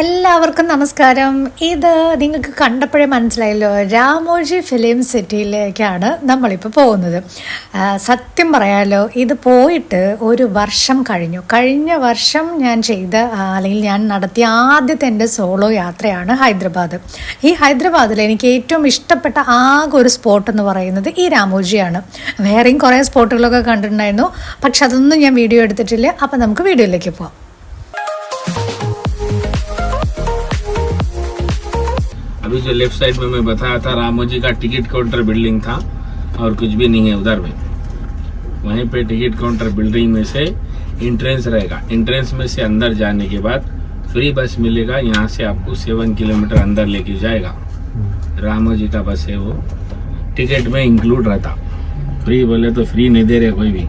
എല്ലാവർക്കും നമസ്കാരം. ഇത് നിങ്ങൾക്ക് കണ്ടപ്പോഴേ മനസ്സിലായല്ലോ രാമോജി ഫിലിം സിറ്റിയിലേക്കാണ് നമ്മളിപ്പോൾ പോകുന്നത്. സത്യം പറയാലോ ഇത് പോയിട്ട് ഒരു വർഷം കഴിഞ്ഞു. കഴിഞ്ഞ വർഷം ഞാൻ ചെയ്ത അല്ലെങ്കിൽ ഞാൻ നടത്തിയ ആദ്യത്തെ എന്റെ സോളോ യാത്രയാണ് ഹൈദരാബാദ്. ഈ ഹൈദരാബാദിൽ എനിക്ക് ഏറ്റവും ഇഷ്ടപ്പെട്ട ആകെ ഒരു സ്പോട്ട് എന്ന് പറയുന്നത് ഈ രാമോജിയാണ്. വേറെയും കുറേ സ്പോട്ടുകളൊക്കെ കണ്ടിട്ടുണ്ടായിരുന്നു പക്ഷെ അതൊന്നും ഞാൻ വീഡിയോ എടുത്തിട്ടില്ല. അപ്പം നമുക്ക് വീഡിയോയിലേക്ക് പോവാം. अभी जो लेफ़्ट साइड में मैं बताया था रामोजी का टिकट काउंटर बिल्डिंग था और कुछ भी नहीं है उधर में। वहीं पे टिकट काउंटर बिल्डिंग में से इंट्रेंस रहेगा। इंट्रेंस में से अंदर जाने के बाद फ्री बस मिलेगा, यहाँ से आपको सेवन किलोमीटर अंदर लेके जाएगा। रामोजी का बस है वो। टिकट में इंक्लूड रहता। फ्री बोले तो फ्री नहीं दे रहे कोई भी।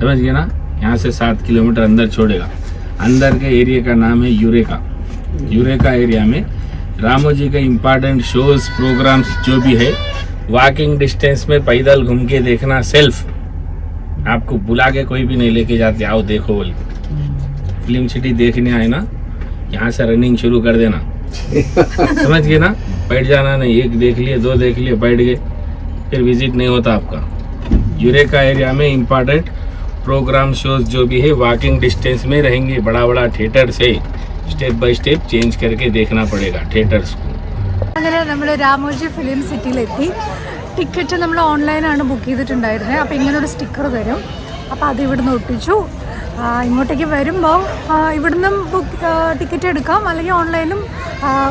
समझ गए ना? यहाँ से सात किलोमीटर अंदर छोड़ेगा। अंदर के एरिया का नाम है यूरेका यूरेका एरिया में रामोजी का इम्पोर्टेंट शोज़ प्रोग्राम्स जो भी है वॉकिंग डिस्टेंस में पैदल घूम के देखना सेल्फ आपको बुला के कोई भी नहीं लेके जाते आओ देखो बोल फ़िल्म सिटी देखने आए ना यहाँ से रनिंग शुरू कर देना। समझ गए ना? बैठ जाना नहीं एक देख लिए दो देख लिए बैठ गए फिर विज़िट नहीं होता आपका। यूरेका एरिया में इम्पोर्टेंट प्रोग्राम शोज़ जो भी है वॉकिंग डिस्टेंस में रहेंगे बड़ा बड़ा थिएटर से। स्टेप बाय स्टेप चेंज करके देखना पड़ेगा थिएटर्स को അങ്ങനെ നമ്മൾ രാമോജി ഫിലിം സിറ്റിയിലെത്തി ടിക്കറ്റ് നമ്മൾ ഓൺലൈനാണ് ബുക്ക് ചെയ്തിട്ടുണ്ടായിരുന്നത് അപ്പോൾ ഇങ്ങനെ ഒരു സ്റ്റിക്കർ തരും അപ്പോൾ അത് ഇവിടുന്ന് ഒട്ടിച്ചു ആ, ഇങ്ങോട്ടേക്ക് വരുമ്പോൾ ഇവിടുന്നും ബുക്ക് ടിക്കറ്റ് എടുക്കാം അല്ലെങ്കിൽ ഓൺലൈനും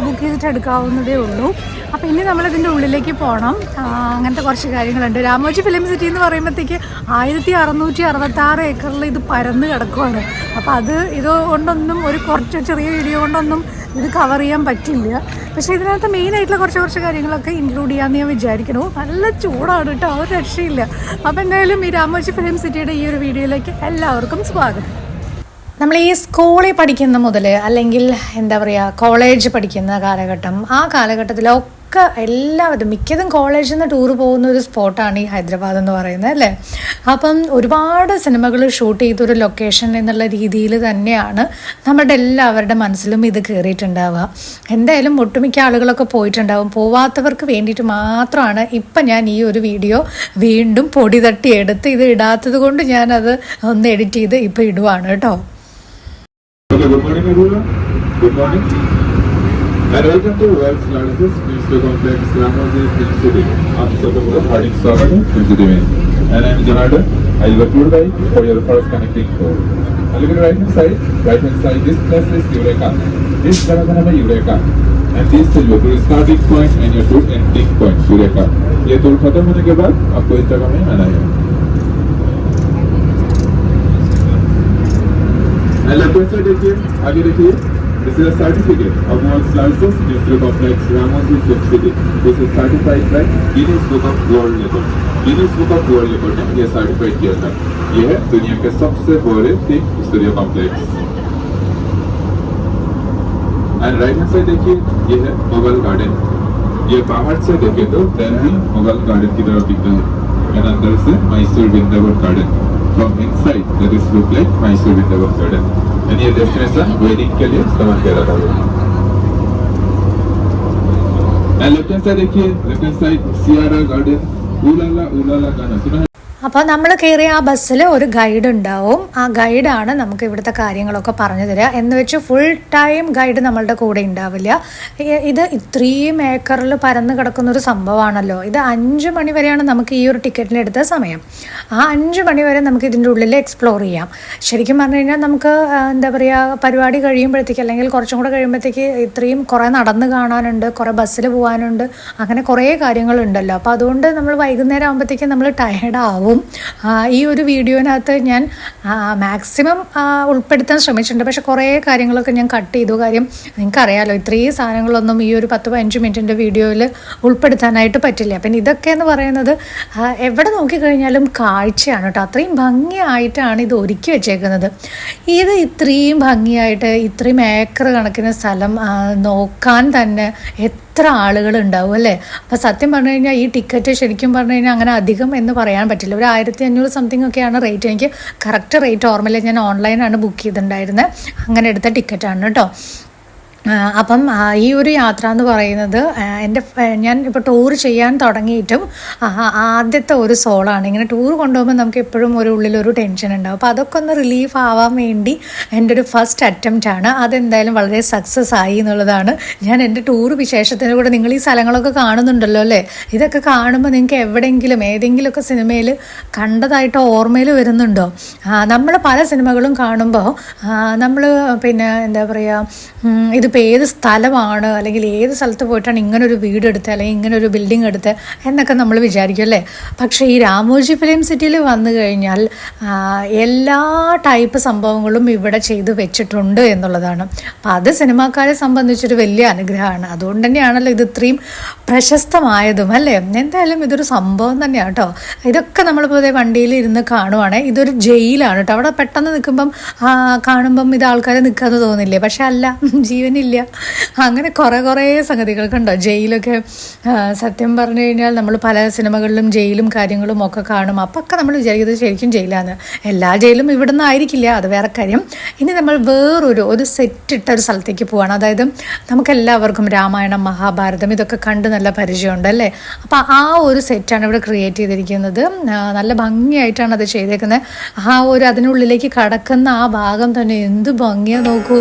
ബുക്ക് ചെയ്തിട്ട് എടുക്കാവുന്നതേ ഉള്ളൂ അപ്പോൾ ഇനി നമ്മളിതിൻ്റെ ഉള്ളിലേക്ക് പോകണം ആ, അങ്ങനത്തെ കുറച്ച് കാര്യങ്ങളുണ്ട് രാമോജി ഫിലിം സിറ്റി എന്ന് പറയുമ്പോഴത്തേക്ക് ആയിരത്തി അറുന്നൂറ്റി അറുപത്തി ആറ് ഏക്കറിൽ ഇത് പരന്ന് കിടക്കുവാണ് അപ്പോൾ അത് ഇത് കൊണ്ടൊന്നും ഒരു കുറച്ച് ചെറിയ വീഡിയോ കൊണ്ടൊന്നും ഇത് കവർ ചെയ്യാൻ പറ്റില്ല. പക്ഷേ ഇതിനകത്ത് മെയിനായിട്ടുള്ള കുറച്ച് കുറച്ച് കാര്യങ്ങളൊക്കെ ഇൻക്ലൂഡ് ചെയ്യാമെന്ന് ഞാൻ വിചാരിക്കണു നല്ല ചൂടാണ് കേട്ടോ ഒരു രക്ഷയില്ല. അപ്പോൾ എന്തായാലും ഈ രാമോജി ഫിലിം സിറ്റിയുടെ ഈ ഒരു വീഡിയോയിലേക്ക് എല്ലാവർക്കും സ്വാഗതം. നമ്മൾ ഈ സ്കൂളിൽ പഠിക്കുന്ന മുതൽ അല്ലെങ്കിൽ എന്താ പറയുക കോളേജ് പഠിക്കുന്ന കാലഘട്ടം ആ കാലഘട്ടത്തിലൊക്കെ എല്ലാവരും മിക്കതും കോളേജിൽ നിന്ന് ടൂർ പോകുന്ന ഒരു സ്പോട്ടാണ് ഈ ഹൈദരാബാദ് എന്ന് പറയുന്നത് അല്ലേ? അപ്പം ഒരുപാട് സിനിമകൾ ഷൂട്ട് ചെയ്തൊരു ലൊക്കേഷൻ എന്നുള്ള രീതിയിൽ തന്നെയാണ് നമ്മുടെ എല്ലാവരുടെ മനസ്സിലും ഇത് കയറിയിട്ടുണ്ടാവുക എന്തായാലും ഒട്ടുമിക്ക ആളുകളൊക്കെ പോയിട്ടുണ്ടാവും. പോവാത്തവർക്ക് വേണ്ടിയിട്ട് മാത്രമാണ് ഇപ്പം ഞാൻ ഈ ഒരു വീഡിയോ വീണ്ടും പൊടി തട്ടി എടുത്ത് ഇത് ഇടാത്തത് കൊണ്ട് ഞാനത് ഒന്ന് എഡിറ്റ് ചെയ്ത് ഇപ്പം ഇടുവാണ് കേട്ടോ. Good morning morning. everyone. ये टूर खत्म होने के बाद आपको इस जगह में आना है। देखिए? आगे देखिए। This is a certificate of world's largest industrial complex, Ramoji Film City. This is certified by Guinness Book of World Record. Guinness Book of World Record ने ये सर्टिफाइड किया था ये है दुनिया के सबसे बड़े film studio complex and right hand side देखिए ये है मुगल गार्डन ये बाहर से देखे तो दिल्ली मुगल गार्डन की तरफ़ दिखता है एंड अंदर से Mysore Vrindavan garden from inside that is look like Mysore Vrindavan garden and ये डेस्टिनेशन वेडिंग के लिए इस्तेमाल किया जाता है एंड लेफ़्ट हैंड साइड देखिए लेफ़्ट हैंड साइड सियारा गार्डन उलाला उलाला गाना सुना है അപ്പോൾ നമ്മൾ കയറിയ ആ ബസ്സിൽ ഒരു ഗൈഡ് ഉണ്ടാവും. ആ ഗൈഡാണ് നമുക്ക് ഇവിടുത്തെ കാര്യങ്ങളൊക്കെ പറഞ്ഞു തരിക. എന്ന് വെച്ച് ഫുൾ ടൈം ഗൈഡ് നമ്മളുടെ കൂടെ ഉണ്ടാവില്ല. ഇത് ഇത്രയും ഏക്കറിൽ പരന്ന് കിടക്കുന്ന ഒരു സംഭവമാണല്ലോ. ഇത് അഞ്ച് മണി വരെയാണ് നമുക്ക് ഈ ഒരു ടിക്കറ്റിന് എടുത്ത സമയം. ആ അഞ്ച് മണി വരെ നമുക്ക് ഇതിന്റെ ഉള്ളിൽ എക്സ്പ്ലോർ ചെയ്യാം. ശരിക്കും പറഞ്ഞു കഴിഞ്ഞാൽ നമുക്ക് എന്താ പറയുക പരിപാടി കഴിയുമ്പോഴത്തേക്ക് അല്ലെങ്കിൽ കുറച്ചും കൂടെ കഴിയുമ്പോഴത്തേക്ക് ഇത്രയും കുറേ നടന്ന് കാണാനുണ്ട് കുറേ ബസ്സിൽ പോകാനുണ്ട് അങ്ങനെ കുറേ കാര്യങ്ങളുണ്ടല്ലോ. അപ്പോൾ അതുകൊണ്ട് നമ്മൾ വൈകുന്നേരം ആകുമ്പോഴത്തേക്കും നമ്മൾ ടയേർഡ് ആവും. ആ, ഈ ഒരു വീഡിയോനകത്ത് ഞാൻ മാക്സിമം ഉൾപ്പെടുത്താൻ ശ്രമിച്ചിട്ടുണ്ട്. പക്ഷെ കുറേ കാര്യങ്ങളൊക്കെ ഞാൻ കട്ട് ചെയ്തു. കാര്യം നിങ്ങൾക്കറിയാലോ ഇത്രയും സാധനങ്ങളൊന്നും ഈ ഒരു പത്ത് പതിനഞ്ച് മിനിറ്റിന്റെ വീഡിയോയിൽ ഉൾപ്പെടുത്താനായിട്ട് പറ്റില്ല. അപ്പം ഇതൊക്കെ എന്ന് പറയുന്നത് എവിടെ നോക്കിക്കഴിഞ്ഞാലും കാഴ്ചയാണ് കേട്ടോ. അത്രയും ഭംഗിയായിട്ടാണ് ഇത് ഒരുക്കി വെച്ചേക്കുന്നത്. ഇത് ഇത്രയും ഭംഗിയായിട്ട് ഇത്രയും ഏക്കർ കണക്കിന് സ്ഥലം നോക്കാൻ തന്നെ എത്ര ആളുകൾ ഉണ്ടാവും അല്ലേ? അപ്പോൾ സത്യം പറഞ്ഞു കഴിഞ്ഞാൽ ഈ ടിക്കറ്റ് ശരിക്കും പറഞ്ഞു കഴിഞ്ഞാൽ അങ്ങനെ അധികം എന്ന് പറയാൻ പറ്റില്ല. ഒരു ആയിരത്തി അഞ്ഞൂറ് സംതിങ് ഒക്കെയാണ് റേറ്റ് എനിക്ക് കറക്റ്റ് റേറ്റ് ഓർമ്മയില്ല ഞാൻ ഓൺലൈനാണ് ബുക്ക് ചെയ്തിട്ടുണ്ടായിരുന്നത് അങ്ങനെ എടുത്ത ടിക്കറ്റാണ് കേട്ടോ അപ്പം ഈ ഒരു യാത്ര എന്ന് പറയുന്നത് എന്റെ ഞാൻ ഇപ്പോൾ ടൂർ ചെയ്യാൻ തുടങ്ങിയിട്ടും ആദ്യത്തെ ഒരു സോളാണ്. ഇങ്ങനെ ടൂർ കൊണ്ടുപോകുമ്പോൾ നമുക്ക് എപ്പോഴും ഒരു ഉള്ളിലൊരു ടെൻഷൻ ഉണ്ടാവും. അപ്പോൾ അതൊക്കെ ഒന്ന് റിലീഫ് ആവാൻ വേണ്ടി എന്റെ ഒരു ഫസ്റ്റ് അറ്റംപ്റ്റ് ആണ്. അതെന്തായാലും വളരെ സക്സസ് ആയി എന്നുള്ളതാണ്. ഞാൻ എന്റെ ടൂർ വിശേഷത്തിന് കൂടെ നിങ്ങൾ ഈ സ്ഥലങ്ങളൊക്കെ കാണുന്നുണ്ടല്ലോ അല്ലേ? ഇതൊക്കെ കാണുമ്പോൾ നിങ്ങൾക്ക് എവിടെയെങ്കിലും ഏതെങ്കിലുമൊക്കെ സിനിമയിൽ കണ്ടതായിട്ട് ഓർമ്മയിൽ വരുന്നുണ്ടോ? നമ്മൾ പല സിനിമകളും കാണുമ്പോൾ നമ്മൾ പിന്നെ എന്താ പറയുക ഇതിപ്പോൾ ഏത് സ്ഥലമാണ് അല്ലെങ്കിൽ ഏത് സ്ഥലത്ത് പോയിട്ടാണ് ഇങ്ങനെ ഒരു വീട് എടുത്തത് അല്ലെങ്കിൽ ഇങ്ങനെ ഒരു ബിൽഡിംഗ് എടുത്തത് എന്നൊക്കെ നമ്മൾ വിചാരിക്കും അല്ലേ? പക്ഷേ ഈ രാമോജി ഫിലിം സിറ്റിയിൽ വന്നു കഴിഞ്ഞാൽ എല്ലാ ടൈപ്പ് സംഭവങ്ങളും ഇവിടെ ചെയ്തു വെച്ചിട്ടുണ്ട് എന്നുള്ളതാണ്. അപ്പം അത് സിനിമാക്കാരെ സംബന്ധിച്ചൊരു വലിയ അനുഗ്രഹമാണ്. അതുകൊണ്ട് തന്നെയാണല്ലോ ഇത് ഇത്രയും പ്രശസ്തമായതും അല്ലേ? എന്തായാലും ഇതൊരു സംഭവം തന്നെയാണ് കേട്ടോ. ഇതൊക്കെ നമ്മളിപ്പോൾ ഇതേ വണ്ടിയിൽ ഇരുന്ന് കാണുവാണേ. ഇതൊരു ജയിലാണ് കേട്ടോ. അവിടെ പെട്ടെന്ന് നിൽക്കുമ്പം കാണുമ്പം ഇത് ആൾക്കാരെ നിൽക്കാമെന്ന് തോന്നില്ലേ? പക്ഷെ അല്ല ജീവനില്ല അങ്ങനെ കുറേ കുറേ സംഗതികളൊക്കെ ഉണ്ടോ ജയിലൊക്കെ സത്യം പറഞ്ഞു കഴിഞ്ഞാൽ നമ്മൾ പല സിനിമകളിലും ജയിലും കാര്യങ്ങളും ഒക്കെ കാണും. അപ്പോൾ ഒക്കെ നമ്മൾ വിചാരിക്കുന്നത് ശരിക്കും ജയിലാണ് എല്ലാ ജയിലും ഇവിടെ നിന്നായിരിക്കില്ല അത് വേറെ കാര്യം. ഇനി നമ്മൾ വേറൊരു ഒരു സെറ്റ് ഇട്ട ഒരു സ്ഥലത്തേക്ക് പോവാണ്. അതായത് നമുക്കെല്ലാവർക്കും രാമായണം മഹാഭാരതം ഇതൊക്കെ കണ്ട് നല്ല പരിചയമുണ്ട് അല്ലേ? അപ്പോൾ ആ ഒരു സെറ്റാണ് ഇവിടെ ക്രിയേറ്റ് ചെയ്തിരിക്കുന്നത്. നല്ല ഭംഗിയായിട്ടാണ് അത് ചെയ്തേക്കുന്നത് ആ ഒരു അതിനുള്ളിലേക്ക് കടക്കുന്ന ആ ഭാഗം തന്നെ എന്ത് ഭംഗിയാ നോക്കൂ.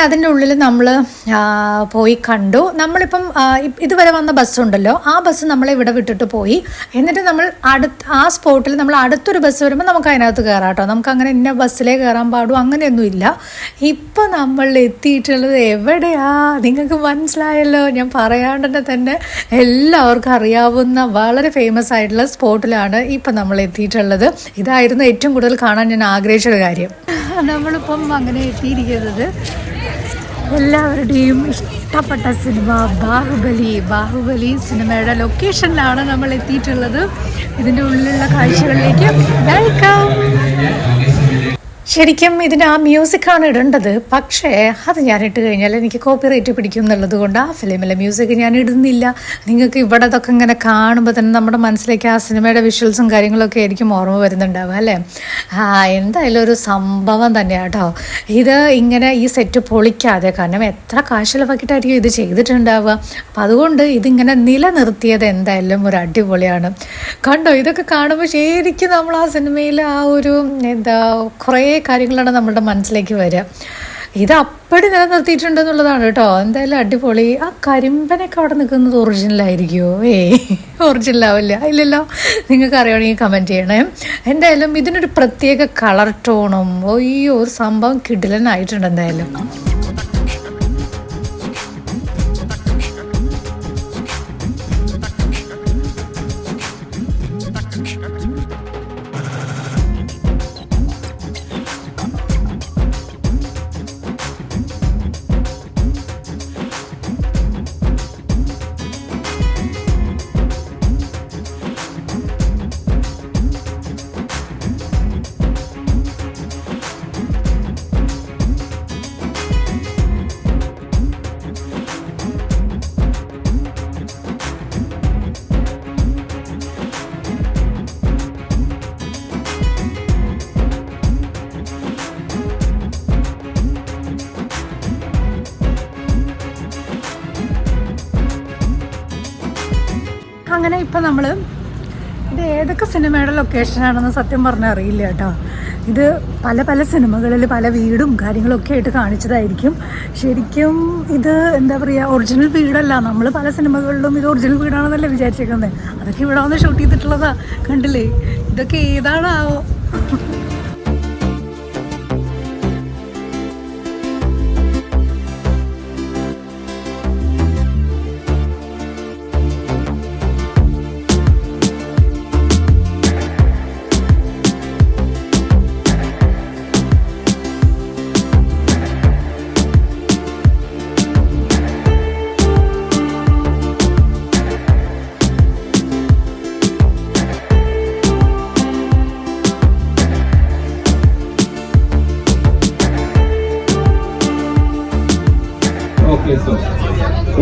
അതിന്റെ ഉള്ളിൽ നമ്മൾ പോയി കണ്ടു. നമ്മളിപ്പം ഇതുവരെ വന്ന ബസ് ഉണ്ടല്ലോ ആ ബസ് നമ്മളെ ഇവിടെ വിട്ടിട്ട് പോയി. എന്നിട്ട് നമ്മൾ അടുത്ത് ആ സ്പോട്ടിൽ നമ്മൾ അടുത്തൊരു ബസ് വരുമ്പോൾ നമുക്ക് അതിനകത്ത് കയറാം കേട്ടോ. നമുക്ക് അങ്ങനെ ഇന്ന ബസ്സിലേ കയറാൻ പാടും അങ്ങനെയൊന്നും ഇല്ല. ഇപ്പം നമ്മൾ എത്തിയിട്ടുള്ളത് എവിടെയാ? നിങ്ങൾക്ക് മനസ്സിലായല്ലോ. ഞാൻ പറയാണ്ട് തന്നെ എല്ലാവർക്കും അറിയാവുന്ന വളരെ ഫേമസ് ആയിട്ടുള്ള സ്പോട്ടിലാണ് ഇപ്പം നമ്മൾ എത്തിയിട്ടുള്ളത്. ഇതായിരുന്നു ഏറ്റവും കൂടുതൽ കാണാൻ ഞാൻ ആഗ്രഹിച്ചൊരു കാര്യം. നമ്മളിപ്പം അങ്ങനെ എത്തിയിരിക്കുന്നത് എല്ലാവരുടെയും ഇഷ്ടപ്പെട്ട സിനിമ ബാഹുബലി. ബാഹുബലി സിനിമയുടെ ലൊക്കേഷനിലാണ് നമ്മൾ എത്തിയിട്ടുള്ളത്. ഇതിന്റെ ഉള്ളിലുള്ള കാഴ്ചകളിലേക്ക് വെൽക്കം ശരിക്കും ഇതിന് ആ മ്യൂസിക്കാണ് ഇടേണ്ടത്. പക്ഷേ അത് ഞാൻ ഇട്ട് കഴിഞ്ഞാൽ എനിക്ക് കോപ്പിറൈറ്റ് പിടിക്കും എന്നുള്ളത് കൊണ്ട് ആ ഫിലിമിലെ മ്യൂസിക് ഞാൻ ഇടുന്നില്ല. നിങ്ങൾക്ക് ഇവിടെ അതൊക്കെ ഇങ്ങനെ കാണുമ്പോൾ തന്നെ നമ്മുടെ മനസ്സിലേക്ക് ആ സിനിമയുടെ വിഷ്വൽസും കാര്യങ്ങളൊക്കെ ആയിരിക്കും ഓർമ്മ വരുന്നുണ്ടാവുക അല്ലേ? ആ എന്തായാലും ഒരു സംഭവം തന്നെയാണ് കേട്ടോ ഇത് ഇങ്ങനെ ഈ സെറ്റ് പൊളിക്കാതെ കാരണം എത്ര കാശ് ഇത് ചെയ്തിട്ടുണ്ടാവുക? അപ്പം അതുകൊണ്ട് ഇതിങ്ങനെ നിലനിർത്തിയത് എന്തായാലും ഒരു അടിപൊളിയാണ്. കണ്ടോ ഇതൊക്കെ കാണുമ്പോൾ ശരിക്കും നമ്മൾ ആ സിനിമയിൽ ആ ഒരു എന്താ കുറേ കാര്യങ്ങളാണ് നമ്മുടെ മനസ്സിലേക്ക് വരിക. ഇത് അപ്പടി നിലനിർത്തിയിട്ടുണ്ടെന്നുള്ളതാണ് കേട്ടോ. എന്തായാലും അടിപൊളി. ആ കരിമ്പനൊക്കെ അവിടെ നിൽക്കുന്നത് ഒറിജിനലായിരിക്കുമോ ഏ ഒറിജിനൽ ആവില്ല ഇല്ലല്ലോ. നിങ്ങൾക്ക് അറിയണമെങ്കിൽ കമന്റ് ചെയ്യണേ. എന്തായാലും ഇതിനൊരു പ്രത്യേക കളർ ടോണും ഒയ്യോ ഒരു സംഭവം കിടിലനായിട്ടുണ്ട് എന്തായാലും. ഇപ്പം നമ്മൾ ഇത് ഏതൊക്കെ സിനിമയുടെ ലൊക്കേഷനാണെന്ന് സത്യം പറഞ്ഞാൽ അറിയില്ല കേട്ടോ. ഇത് പല പല സിനിമകളിൽ പല വീടും കാര്യങ്ങളൊക്കെ ആയിട്ട് കാണിച്ചതായിരിക്കും. ശരിക്കും ഇത് എന്താ പറയുക ഒറിജിനൽ വീടല്ല. നമ്മൾ പല സിനിമകളിലും ഇത് ഒറിജിനൽ വീടാണെന്നല്ലേ വിചാരിച്ചേക്കുന്നത് അതൊക്കെ ഇവിടെ വന്ന് ഷൂട്ട് ചെയ്തിട്ടുള്ളതാ കണ്ടില്ലേ? ഇതൊക്കെ ഏതാണാവോ?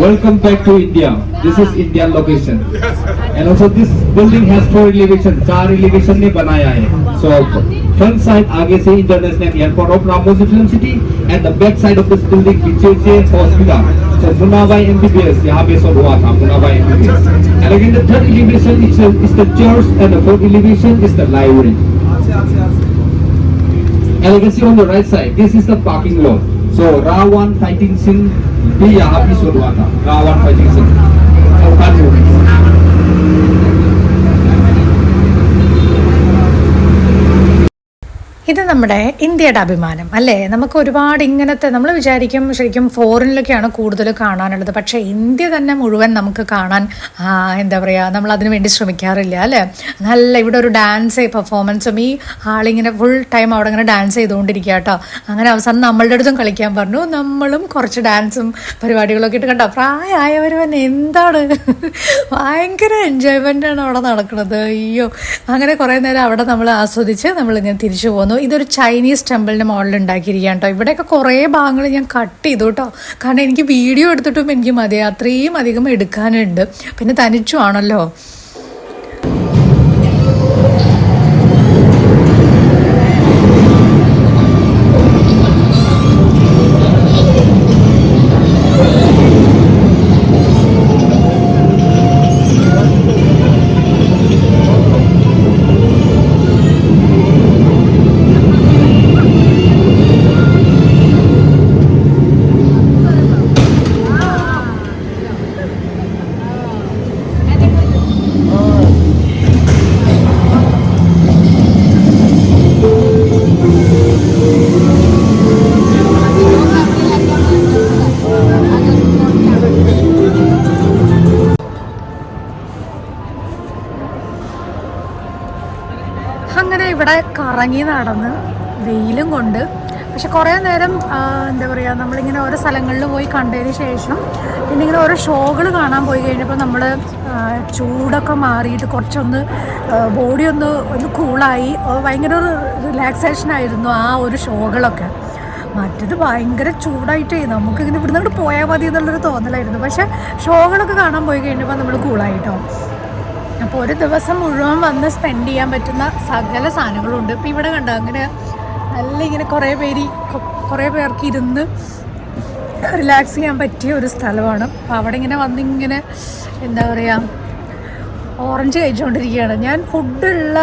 welcome back to India. This is Indian location, and also this building has four elevation. चार elevation ने बनाया है. So front side आगे से international airport of Ramosi Film City, and the back side of this building पीछे से hospital. So Munabai MBBS यहाँ पे सब हुआ था Munabai MBBS. And again the third elevation is, is the church, and the fourth elevation is the library. And you can see on the right side, this is the parking lot. So ராவான் fighting சிங் பி அப்படின்னு சொல்லுவாங்க ராவான் fighting Singh ഇത് നമ്മുടെ ഇന്ത്യയുടെ അഭിമാനം അല്ലേ? നമുക്ക് ഒരുപാട് ഇങ്ങനത്തെ നമ്മൾ വിചാരിക്കും ശരിക്കും ഫോറിനിലൊക്കെയാണ് കൂടുതൽ കാണാനുള്ളത്. പക്ഷേ ഇന്ത്യ തന്നെ മുഴുവൻ നമുക്ക് കാണാൻ എന്താ പറയുക നമ്മൾ അതിനു വേണ്ടി ശ്രമിക്കാറില്ല അല്ലേ? നല്ല ഇവിടെ ഒരു ഡാൻസ് പെർഫോമൻസും ഈ ആളിങ്ങനെ ഫുൾ ടൈം അവിടെ ഇങ്ങനെ ഡാൻസ് ചെയ്തുകൊണ്ടിരിക്കുക കേട്ടോ. അങ്ങനെ അവസാനം നമ്മളുടെ അടുത്തും കളിക്കാൻ പറഞ്ഞു. നമ്മളും കുറച്ച് ഡാൻസും പരിപാടികളൊക്കെ ഇട്ട് കണ്ടോ? തന്നെ എന്താണ്? ഭയങ്കര ആണ് അവിടെ നടക്കുന്നത്. അയ്യോ. അങ്ങനെ കുറേ നേരം അവിടെ നമ്മൾ ആസ്വദിച്ച് നമ്മളിങ്ങനെ തിരിച്ചു പോന്നു. ഇതൊരു ചൈനീസ് ടെമ്പിളിന്റെ മോഡൽ ഉണ്ടാക്കിയിരിക്കുകയാണ് കേട്ടോ ഇവിടെയൊക്കെ കുറേ ഭാഗങ്ങൾ ഞാൻ കട്ട് ചെയ്തു കേട്ടോ കാരണം എനിക്ക് വീഡിയോ എടുത്തിട്ടും എനിക്ക് മതി അത്രയും അധികം എടുക്കാനുണ്ട്. പിന്നെ തനിച്ചു ആണല്ലോ. ഇവിടെ കറങ്ങി നടന്ന് വെയിലും കൊണ്ട്. പക്ഷെ കുറേ നേരം എന്താ പറയുക നമ്മളിങ്ങനെ ഓരോ സ്ഥലങ്ങളിൽ പോയി കണ്ടതിന് ശേഷം പിന്നെ ഇങ്ങനെ ഓരോ ഷോകൾ കാണാൻ പോയി കഴിഞ്ഞപ്പോൾ നമ്മൾ ചൂടൊക്കെ മാറിയിട്ട് കുറച്ചൊന്ന് ബോഡി ഒന്ന് ഒന്ന് കൂളായി ഭയങ്കര ഒരു റിലാക്സേഷൻ ആയിരുന്നു ആ ഒരു ഷോകളൊക്കെ. മറ്റത് ഭയങ്കര ചൂടായിട്ടേ നമുക്കിങ്ങനെ ഇവിടുന്ന് അങ്ങോട്ട് പോയാൽ മതി എന്നുള്ളൊരു തോന്നലായിരുന്നു. പക്ഷേ ഷോകളൊക്കെ കാണാൻ പോയി കഴിഞ്ഞപ്പോൾ നമ്മൾ കൂളായിട്ടോ അപ്പോൾ ഒരു ദിവസം മുഴുവൻ വന്ന് സ്പെൻഡ് ചെയ്യാൻ പറ്റുന്ന സകല സാധനങ്ങളുണ്ട്. ഇപ്പോൾ ഇവിടെ കണ്ട അങ്ങനെ നല്ല ഇങ്ങനെ കുറേ പേര് കുറേ പേർക്ക് ഇരുന്ന് റിലാക്സ് ചെയ്യാൻ പറ്റിയ ഒരു സ്ഥലമാണ്. അപ്പോൾ അവിടെ ഇങ്ങനെ വന്നിങ്ങനെ എന്താ പറയുക ഓറഞ്ച് കഴിച്ചുകൊണ്ടിരിക്കുകയാണ് ഞാൻ ഫുഡുള്ള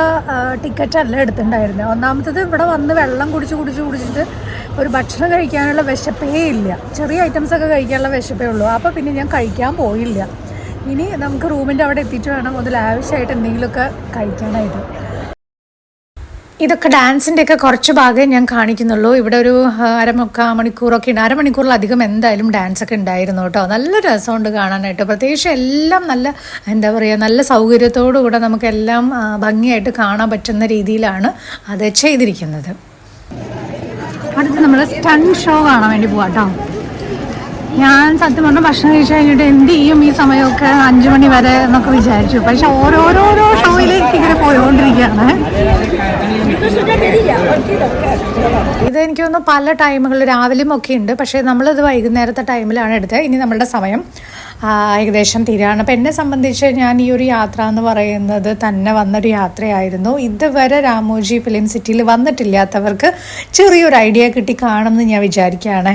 ടിക്കറ്റ് അല്ല എടുത്തിട്ടുണ്ടായിരുന്നത് ഒന്നാമത്തത് ഇവിടെ വന്ന് വെള്ളം കുടിച്ച് കുടിച്ച് കുടിച്ചിട്ട് ഒരു ഭക്ഷണം കഴിക്കാനുള്ള വിശപ്പേ ഇല്ല. ചെറിയ ഐറ്റംസൊക്കെ കഴിക്കാനുള്ള വിശപ്പേ ഉള്ളൂ. അപ്പോൾ പിന്നെ ഞാൻ കഴിക്കാൻ പോയില്ല. ഇനി നമുക്ക് റൂമിന്റെ അവിടെ എത്തിയിട്ട് വേണം ഒന്ന് ലാവിഷായിട്ട് എന്തെങ്കിലുമൊക്കെ കഴിക്കാനായിട്ട്. ഇതൊക്കെ ഡാൻസിന്റെ ഒക്കെ കുറച്ച് ഭാഗമേ ഞാൻ കാണിക്കുന്നുള്ളൂ. ഇവിടെ ഒരു അരമൊക്കെ അരമുക്കാ മണിക്കൂറൊക്കെ ഉണ്ട്. അരമണിക്കൂറിലധികം എന്തായാലും ഡാൻസ് ഒക്കെ ഉണ്ടായിരുന്നു കേട്ടോ. നല്ല രസമുണ്ട് കാണാനായിട്ട്. പ്രത്യേകിച്ച് എല്ലാം നല്ല എന്താ പറയുക നല്ല സൗകര്യത്തോടു കൂടെ നമുക്കെല്ലാം ഭംഗിയായിട്ട് കാണാൻ പറ്റുന്ന രീതിയിലാണ് അത് ചെയ്തിരിക്കുന്നത്. അടുത്ത് നമ്മൾ സ്റ്റൺ ഷോ കാണാൻ വേണ്ടി പോവാം കേട്ടോ. ഞാൻ സത്യം പറഞ്ഞ ഭക്ഷണം കഴിച്ചു കഴിഞ്ഞിട്ട് എന്ത് ചെയ്യും ഈ സമയമൊക്കെ അഞ്ചു മണി വരെ എന്നൊക്കെ വിചാരിച്ചു. പക്ഷെ ഓരോരോരോ ഷോയിലേക്ക് ഇങ്ങനെ പോയോണ്ടിരിക്കുകയാണ്. ഇത് എനിക്ക് തോന്നുന്നു പല ടൈമുകൾ രാവിലെയും ഒക്കെ ഉണ്ട്. പക്ഷേ നമ്മളിത് വൈകുന്നേരത്തെ ടൈമിലാണ് എടുത്തത്. ഇനി നമ്മളുടെ സമയം ഏകദേശം തീരാണ്. അപ്പം എന്നെ സംബന്ധിച്ച് ഞാൻ ഈ ഒരു യാത്ര എന്ന് പറയുന്നത് തന്നെ വന്നൊരു യാത്രയായിരുന്നു. ഇതുവരെ രാമോജി ഫിലിം സിറ്റിയിൽ വന്നിട്ടില്ലാത്തവർക്ക് ചെറിയൊരു ഐഡിയ കിട്ടി കാണുമെന്ന് ഞാൻ വിചാരിക്കുകയാണ്.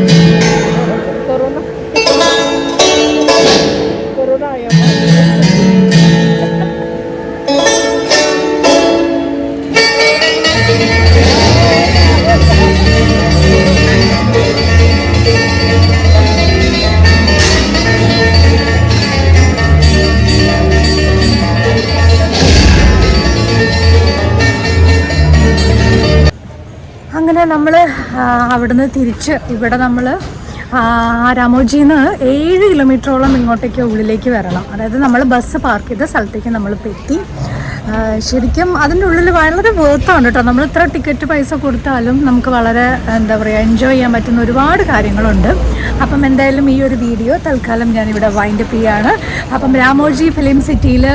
അങ്ങനെ നമ്മൾ അവിടുന്ന് തിരിച്ച് ഇവിടെ നമ്മൾ രാമോജിന്ന് ഏഴ് കിലോമീറ്ററോളം ഇങ്ങോട്ടേക്ക് ഉള്ളിലേക്ക് വരണം. അതായത് നമ്മൾ ബസ് പാർക്ക് ചെയ്ത സ്ഥലത്തേക്ക് നമ്മൾ എത്തി ശരിക്കും അതിന്റെ ഉള്ളിൽ വളരെ വേർത്താണ് കേട്ടോ നമ്മൾ ഇത്ര ടിക്കറ്റ് പൈസ കൊടുത്താലും നമുക്ക് വളരെ എന്താ പറയുക എൻജോയ് ചെയ്യാൻ പറ്റുന്ന ഒരുപാട് കാര്യങ്ങളുണ്ട്. അപ്പം എന്തായാലും ഈ ഒരു വീഡിയോ തൽക്കാലം ഞാനിവിടെ വൈൻഡപ്പ് ചെയ്യാണ്. അപ്പം രാമോജി ഫിലിം സിറ്റിയിൽ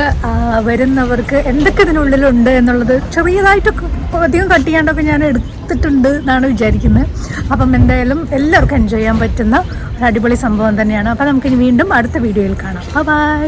വരുന്നവർക്ക് എന്തൊക്കെ ഇതിനുള്ളിലുണ്ട് എന്നുള്ളത് ചെറിയതായിട്ടൊക്കെ അധികം കട്ട് ചെയ്യാണ്ടൊക്കെ ഞാൻ എടുത്തിട്ടുണ്ട് എന്നാണ് വിചാരിക്കുന്നത് അപ്പം എന്തായാലും എല്ലാവർക്കും എൻജോയ് ചെയ്യാൻ പറ്റുന്ന ഒരു അടിപൊളി സംഭവം തന്നെയാണ്. അപ്പം നമുക്കിനി വീണ്ടും അടുത്ത വീഡിയോയിൽ കാണാം. ബൈ